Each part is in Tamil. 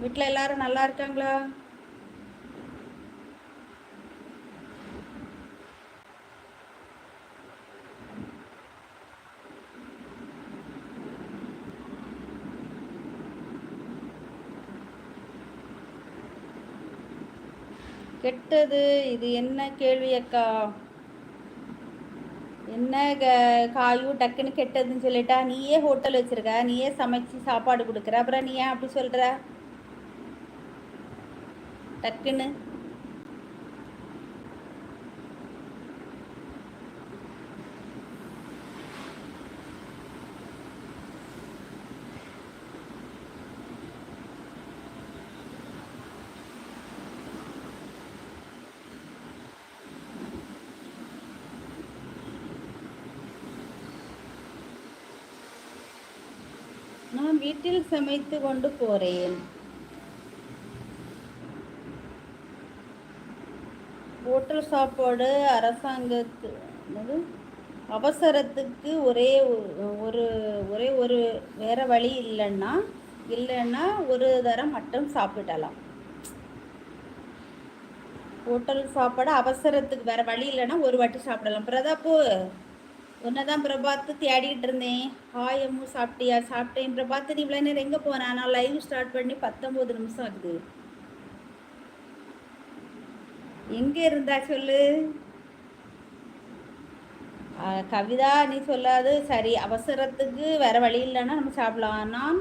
வீட்டில் எல்லாரும் நல்லா இருக்காங்களா? கெட்டது இது என்ன கேள்வி அக்கா? என்ன க காயும் டக்குன்னு கெட்டதுன்னு சொல்லிட்டா நீயே ஹோட்டல் வச்சிருக்க நீயே சமைச்சு சாப்பாடு கொடுக்குற அப்புறம் நீ ஏன் அப்படி சொல்கிற டக்குன்னு நான் வீட்டில் சமைத்து கொண்டு போறேன் ஹோட்டல் சாப்பாடு அரசாங்கத்து என்னது? அவசரத்துக்கு ஒரே ஒரு ஒரே ஒரு வேறு வழி இல்லைன்னா இல்லைன்னா ஒரு தரம் மட்டும் சாப்பிடலாம். ஹோட்டல் சாப்பாடு அவசரத்துக்கு வேறு வழி இல்லைன்னா ஒரு வாட்டி சாப்பிடலாம். பிரதாப்பு உன்னை தான் பிரபாத்து தேடிக்கிட்டு இருந்தேன். ஹாய் அம்மு சாப்பிட்டியா? சாப்பிட்டேன். பிரபாத்து நீ இவ்வளோ நேரம் எங்கே போனேன் நான் லைவ் ஸ்டார்ட் பண்ணி பத்தொம்போது நிமிஷம் ஆகுது. எங்கே இருந்தா சொல்லு. கவிதா நீ சொல்லாது. சரி அவசரத்துக்கு வேற வழி இல்லைன்னா நம்ம சாப்பிடலாம். ஆனால்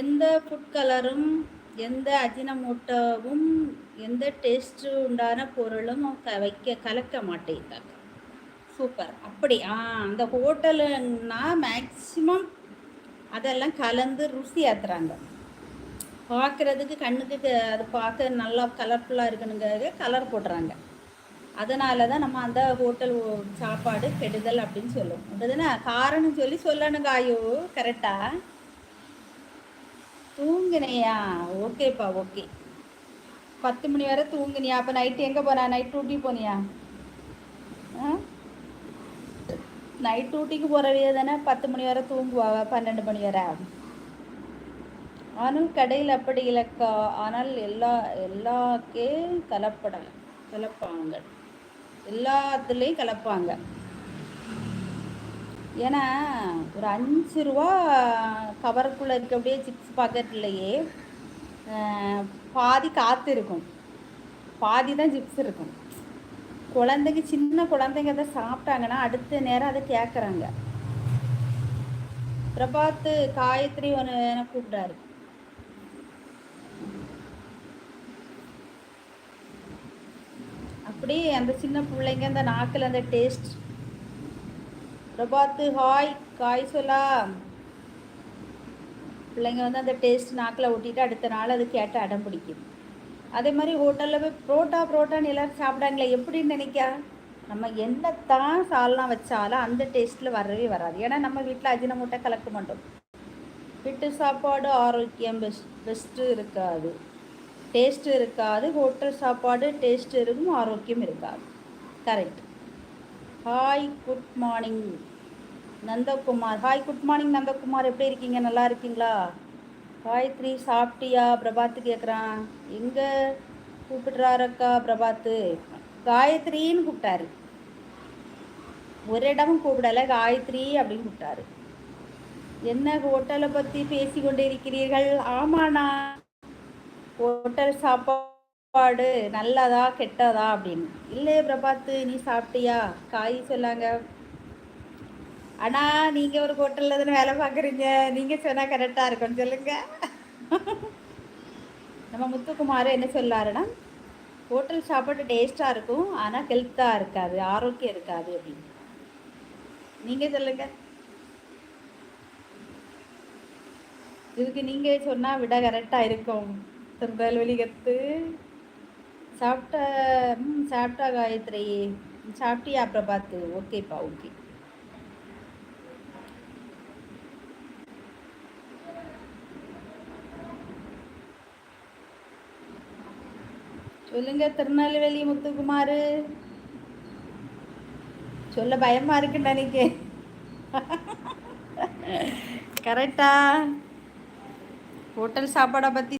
எந்த ஃபுட் கலரும் எந்த அஜினமூட்டவும் எந்த டேஸ்ட்டு உண்டான பொருளும் வைக்க கலக்க மாட்டேங்கிறாங்க சூப்பர் அப்படி ஆ அந்த ஹோட்டலுன்னா மேக்சிமம் அதெல்லாம் கலந்து ருசி ஏற்றுறாங்க பார்க்குறதுக்கு கண்ணுக்கு அது பார்க்க நல்லா கலர்ஃபுல்லாக இருக்கணுங்க கலர் போடுறாங்க. அதனால தான் நம்ம அந்த ஹோட்டல் சாப்பாடு கெடுதல் அப்படின்னு சொல்லுவோம். அப்படிதானே காரணம் சொல்லி சொல்லணுங்க ஆயோ கரெக்டாக தூங்குனியா? ஓகேப்பா ஓகே. பத்து மணி வரை தூங்குனியா? அப்போ நைட்டு எங்கே போனா? நைட் டூட்டி போனியா? ஆ? நைட் டியூட்டிக்கு போகிறவையே தானே பத்து மணி வரை தூங்குவா? பன்னெண்டு மணி வரை. ஆனால் கடையில் அப்படி இலக்கா ஆனால் எல்லா எல்லாக்கே கலப்பட கலப்பாங்க. எல்லாத்துலேயும் கலப்பாங்க. ஏன்னா ஒரு அஞ்சு ரூபா கவருக்குள்ளே இருக்க அப்படியே சிப்ஸ் பாக்கெட்லேயே பாதி காற்று இருக்கும். பாதி தான் சிப்ஸ் இருக்கும். குழந்தைங்க சின்ன குழந்தைங்க அதை சாப்பிட்டாங்கன்னா அடுத்த நேரம் அதை கேட்குறாங்க. பிரபாத்து காயத்ரி ஒன்று எனக்கு கூப்பிடாரு அப்படி அந்த சின்ன பிள்ளைங்க அந்த நாக்கில் அந்த டேஸ்ட் பிரபாத்து ஹாய் காய் சொல்லா. பிள்ளைங்க வந்து அந்த டேஸ்ட் நாக்கில் ஒட்டிட்டு அடுத்த நாள் அது கேட்டு அடம் பிடிக்கும். அதே மாதிரி ஹோட்டலில் போய் புரோட்டா புரோட்டான்னு எல்லோரும் சாப்பிடாங்களே எப்படின்னு நினைக்கா? நம்ம என்னத்தான் சால்லாம் வச்சாலும் அந்த டேஸ்ட்டில் வரவே வராது. ஏன்னா நம்ம வீட்டில் அஜினமூட்டை கலக்க மாட்டோம். வீட்டு சாப்பாடு ஆரோக்கியம் பெஸ்ட் பெஸ்ட்டு இருக்காது. டேஸ்ட்டு இருக்காது ஹோட்டல் சாப்பாடு டேஸ்ட்டு இருக்கும் ஆரோக்கியம் இருக்காது. Correct hi good morning Nandakumar. Hi good morning Nandakumar. எப்படி இருக்கீங்க? நல்லா இருக்கீங்களா? காயத்ரி சாப்பிட்டியா? பிரபாத்து கேட்குறான் எங்கே கூப்பிடுறாருக்கா பிரபாத்து? காயத்ரின்னு கூப்பிட்டாரு. ஒரு இடமும் கூப்பிடலை காயத்ரி அப்படின்னு கூப்பிட்டாரு. என்ன ஹோட்டலை பற்றி பேசி கொண்டு இருக்கிறீர்கள் ஆமாண்ணா. ஹோட்டல் சாப்பாடு நல்லதா கெட்டதா அப்படின்னு. இல்லையே பிரபாத்து நீ சாப்பிட்டியா? காய் சொல்லாங்க ஆனால் நீங்கள் ஒரு ஹோட்டலில் தானே வேலை பார்க்குறீங்க? நீங்கள் சொன்னால் கரெக்டாக இருக்கும்னு சொல்லுங்கள் நம்ம முத்துக்குமார் என்ன சொல்லாருன்னா ஹோட்டல் சாப்பாடு டேஸ்ட்டாக இருக்கும் ஆனால் ஹெல்த்தாக இருக்காது ஆரோக்கியம் இருக்காது அப்படின்னு. நீங்கள் சொல்லுங்கள் இதுக்கு நீங்கள் சொன்னால் விட கரெக்டாக இருக்கும். திருநெல்வேலி கத்து சாப்பிட்ட ம் சாப்பிட்டா காயத்ரி. சாப்பிட்டியா அப்புறம் பார்த்து ஓகேப்பா ஓகே சொல்லுங்க திருநெல்வேலி முத்துக்குமார். சொல்ல பயமா இருக்குன்னு நினைக்க கரெக்டா ஹோட்டல் சாப்பாடை பற்றி